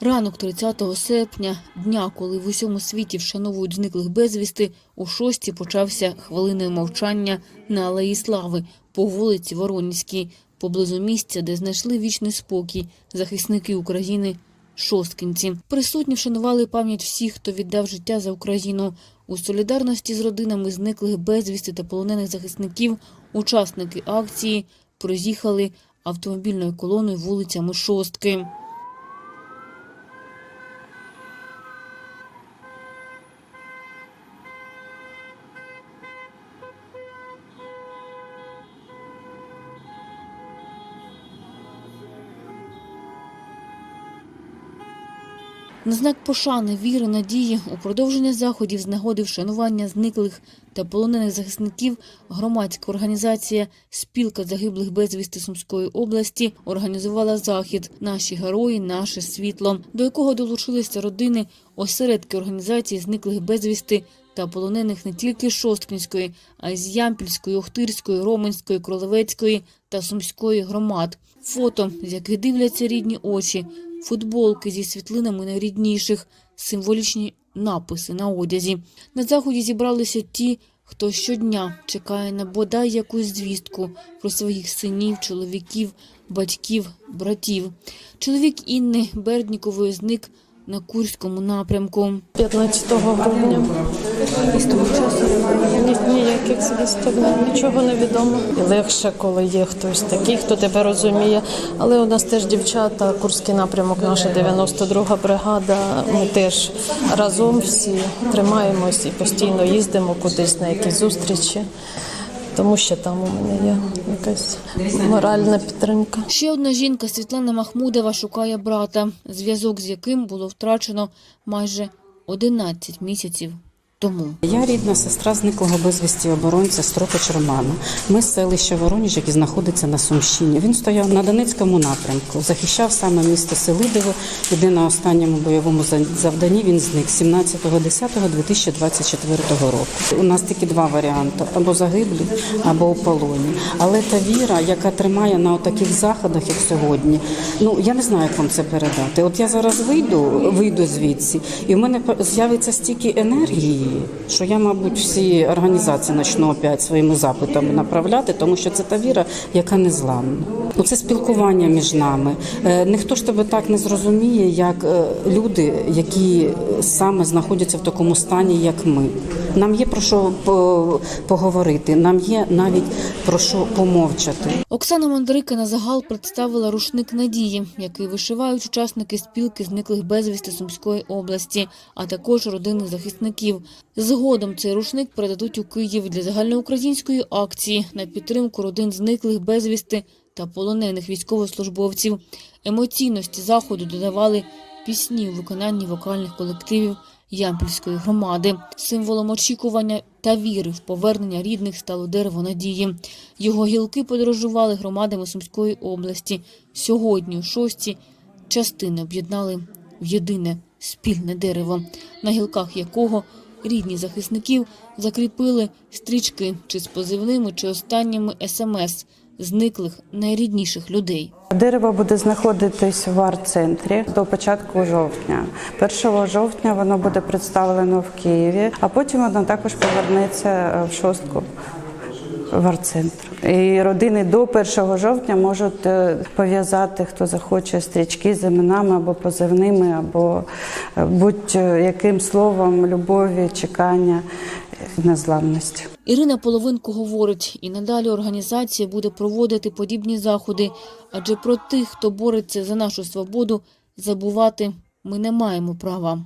Ранок 30 серпня, дня, коли в усьому світі вшановують зниклих безвісти, у шості почався хвилиною мовчання на Алеї Слави по вулиці Воронівській, поблизу місця, де знайшли вічний спокій захисники України шосткинці. Присутні вшанували пам'ять всіх, хто віддав життя за Україну. У солідарності з родинами зниклих безвісти та полонених захисників учасники акції проїхали автомобільною колоною вулицями Шостки. На знак пошани, віри, надії у продовження заходів з нагоди вшанування зниклих та полонених захисників громадська організація Спілка загиблих безвісти Сумської області організувала захід Наші герої, наше світло, до якого долучилися родини осередки організації зниклих безвісти та полонених не тільки Шосткінської, а й з Ямпільської, Охтирської, Роменської, Кролевецької та Сумської громад. Фото, з яких дивляться рідні очі, футболки зі світлинами найрідніших, символічні написи на одязі. На заході зібралися ті, хто щодня чекає на бодай якусь звістку про своїх синів, чоловіків, батьків, братів. Чоловік Інни Берднікової зник на Курському напрямку. 15 грудня. З того часу ні- ніяких звісток, нічого не відомо. І легше, коли є хтось такий, хто тебе розуміє. Але у нас теж дівчата, Курський напрямок, наша 92-га бригада. Ми теж разом всі тримаємось і постійно їздимо кудись на якісь зустрічі. Тому що там у мене є якась моральна підтримка. Ще одна жінка Світлана Махмудова шукає брата, зв'язок з яким було втрачено майже 11 місяців тому. Я рідна сестра зниклого безвісті оборонця Стропич Романа. Ми з селища Вороніж, який знаходиться на Сумщині. Він стояв на Донецькому напрямку, захищав саме місто Селидово. І де на останньому бойовому за- завданні він зник 17.10.2024 року. У нас тільки два варіанти: або загиблі, або у полоні. Але та віра, яка тримає на таких заходах, як сьогодні, ну я не знаю, як вам це передати. От я зараз вийду, вийду звідси, і в мене з'явиться стільки енергії, що я, мабуть, всі організації почну опять своїми запитами направляти, тому що це та віра, яка незламна. Ну, це спілкування між нами. Е, Ніхто ж тебе так не зрозуміє, як е, люди, які саме знаходяться в такому стані, як ми. Нам є про що поговорити, нам є навіть про що помовчати. Оксана Мандрика на загал представила рушник надії, який вишивають учасники спілки зниклих безвісти Сумської області, а також родини захисників. Згодом цей рушник передадуть у Київ для загальноукраїнської акції на підтримку родин зниклих безвісти та полонених військовослужбовців. Емоційності заходу додавали пісні у виконанні вокальних колективів Ямпільської громади. Символом очікування та віри в повернення рідних стало дерево надії. Його гілки подорожували громадами Сумської області. Сьогодні, у шості, частини об'єднали в єдине спільне дерево, на гілках якого рідні захисників закріпили стрічки чи з позивними, чи останніми смс зниклих найрідніших людей. Дерево буде знаходитись в арт-центрі до початку жовтня. 1 жовтня воно буде представлено в Києві, а потім воно також повернеться е, в шостку. В арт-центр. І родини до 1 жовтня можуть е, пов'язати, хто захоче стрічки з іменами або позивними, або е, будь-яким словом любові, чекання, незламності. Ірина Половинко говорить, і надалі організація буде проводити подібні заходи, адже про тих, хто бореться за нашу свободу, забувати ми не маємо права.